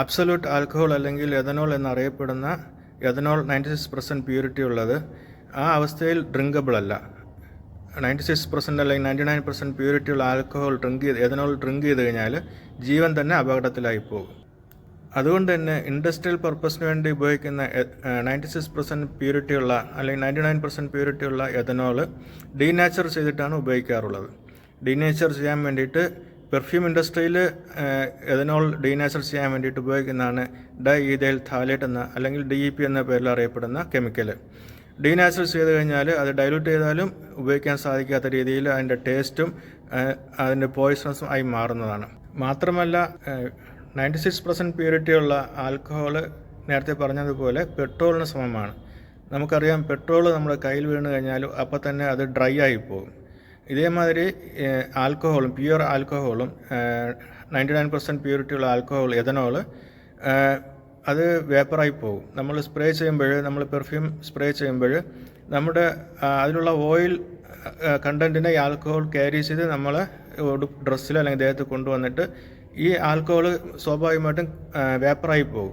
Absolute alcohol അല്ലെങ്കിൽ ethanol എന്നറിയപ്പെടുന്ന ethanol ninety six percent purity ഉള്ളത് ആ അവസ്ഥയിൽ ഡ്രിങ്കബിൾ അല്ല. നയന്റി സിക്സ് പെർസെന്റ് അല്ലെങ്കിൽ നയന്റി നയൻ പെർസെന്റ് പ്യൂരിറ്റി ഉള്ള ആൽക്കഹോൾ ഡ്രിങ്ക് ചെയ്ത് എഥനോൾ ഡ്രിങ്ക് ചെയ്ത് കഴിഞ്ഞാൽ ജീവൻ തന്നെ അപകടത്തിലായി പോകും. അതുകൊണ്ട് തന്നെ ഇൻഡസ്ട്രിയൽ പർപ്പസിന് വേണ്ടി ഉപയോഗിക്കുന്ന നയന്റി സിക്സ് പെർസെന്റ് പ്യൂരിറ്റി ഉള്ള അല്ലെങ്കിൽ നയന്റി നയൻ പെർസെന്റ് പ്യൂരിറ്റി ഉള്ള എഥനോൾ ഡീനാച്ചർ ചെയ്തിട്ടാണ് ഉപയോഗിക്കാറുള്ളത്. ഡീനേച്ചർ ചെയ്യാൻ വേണ്ടിയിട്ട് പെർഫ്യൂം ഇൻഡസ്ട്രിയിൽ എഥനോൾ ഡീനാച്ചർ ചെയ്യാൻ വേണ്ടിയിട്ട് ഉപയോഗിക്കുന്നതാണ് ഡൈ ഈതൈൽ താലേറ്റ് എന്ന അല്ലെങ്കിൽ ഡി ഇ പി എന്ന പേരിൽ അറിയപ്പെടുന്ന കെമിക്കൽ ഡീനാച്ചർ ചെയ്ത് കഴിഞ്ഞാൽ അത് ഡൈലൂട്ട് ചെയ്താലും ഉപയോഗിക്കാൻ സാധിക്കാത്ത രീതിയിൽ അതിന്റെ ടേസ്റ്റും അതിന്റെ പോയിസണസും ആയി മാറുന്നതാണ്. മാത്രമല്ല നയന്റി സിക്സ് പെർസെന്റ് പ്യൂരിറ്റിയുള്ള ആൽക്കഹോൾ നേരത്തെ പറഞ്ഞതുപോലെ പെട്രോളിന് സമമാണ്. നമുക്കറിയാം പെട്രോൾ നമ്മുടെ കയ്യിൽ വീണ് കഴിഞ്ഞാൽ അപ്പോൾ തന്നെ അത് ഡ്രൈ ആയി പോകും. ഇതേമാതിരി ആൽക്കഹോളും പ്യുവർ ആൽക്കഹോളും നയന്റി നയൻ പെർസെന്റ് പ്യൂരിറ്റി ഉള്ള ആൽക്കഹോൾ എഥനോൾ അത് വേപ്പറായി പോകും. നമ്മൾ സ്പ്രേ ചെയ്യുമ്പോൾ നമ്മൾ പെർഫ്യൂം സ്പ്രേ ചെയ്യുമ്പോൾ നമ്മുടെ അതിലുള്ള ഓയിൽ കണ്ടന്റിനെ ഈ ആൽക്കഹോൾ ക്യാരി ചെയ്ത് നമ്മൾ ഡ്രസ്സിൽ അല്ലെങ്കിൽ ദേഹത്ത് കൊണ്ടുവന്നിട്ട് ഈ ആൽക്കഹോൾ സ്വാഭാവികമായിട്ടും വേപ്പറായി പോകും.